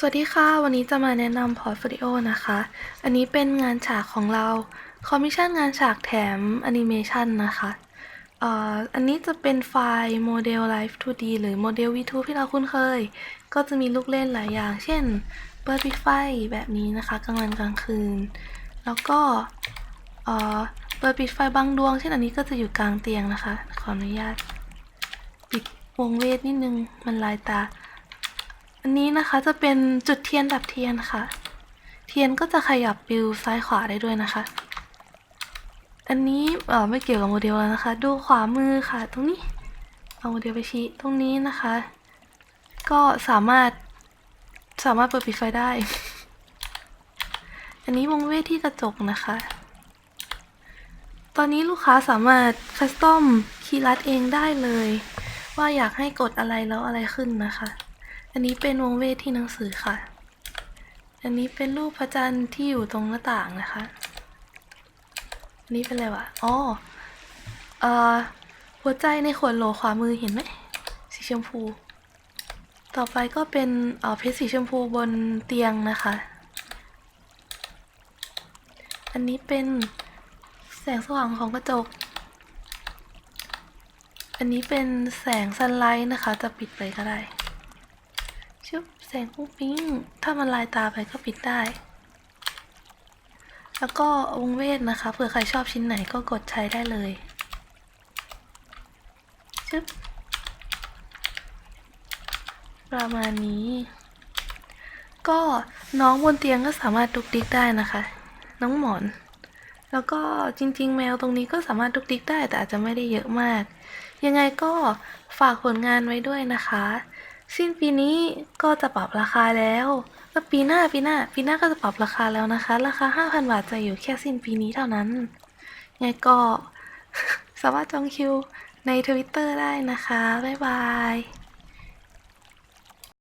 สวัสดีค่ะ วันนี้จะมาแนะนำพอร์ตโฟลิโอนะคะ อันนี้เป็นงานฉากของเรา คอมมิชชั่นงานฉากแถมแอนิเมชันนะคะอันนี้จะเป็นไฟล์โมเดล Live 2D หรือโมเดล V2 ที่เราคุ้นเคย ก็จะมีลูกเล่นหลายอย่าง เช่น เปิดปิดไฟแบบนี้นะคะ กลางวันกลางคืน แล้วก็เอ่อเปิดปิดไฟบางดวง เช่นอันนี้ก็จะอยู่กลางเตียงนะคะ ขออนุญาต ปิดวงเวทนิดนึง มันลายตา อันนี้นะคะจะเป็นจุดเทียนดับเทียนค่ะ เทียนก็จะขยับปิวซ้ายขวาได้ด้วยนะคะ อันนี้เออไม่เกี่ยวกับโมเดลแล้วนะคะ ดูขวามือค่ะ ตรงนี้เอาโมเดลไปชี้ตรงนี้นะคะ ก็สามารถสามารถเปิดปิดไฟได้ อันนี้วงเวทที่กระจกนะคะ ตอนนี้ลูกค้าสามารถคัสตอมคีย์ลัดเองได้เลย ว่าอยากให้กดอะไรแล้วอะไรขึ้นนะคะ อันนี้เป็นวงเวทที่หนังสือค่ะ อันนี้เป็นรูปพระจันทร์ที่อยู่ตรงหน้าต่างนะคะ อันนี้เป็นอะไรวะ อ๋อเอ่อหัวใจในขวดโหลขวามือเห็นไหม สีชมพู ต่อไปก็เป็นเอ่อเพชรสีชมพูบนเตียงนะคะ อันนี้เป็นแสงสว่างของกระจก อันนี้เป็นแสงซันไลท์นะคะ จะปิดไปก็ได้ ชุบแสงปุ๊งปิ้ง ถ้ามันลายตาไปก็ปิดได้ แล้วก็วงเวทนะคะเผื่อใครชอบชิ้นไหนก็กดใช้ได้เลยชุบประมาณนี้ ก็น้องบนเตียงก็สามารถดุกดิกได้นะคะ น้องหมอน แล้วก็จริง ๆ แมวตรงนี้ก็สามารถดุกดิกได้แต่อาจจะไม่ได้เยอะมาก ยังไงก็ฝากผลงานไว้ด้วยนะคะ สิ้นปีนี้ก็จะปรับราคาแล้วแล้วปีหน้าปีหน้าปีหน้าก็จะปรับราคาแล้วนะคะ ราคา 5,000 บาทจะอยู่แค่สิ้นปีนี้เท่านั้นไงก็สามารถจองคิวในทวิตเตอร์ได้นะคะ บ๊ายบาย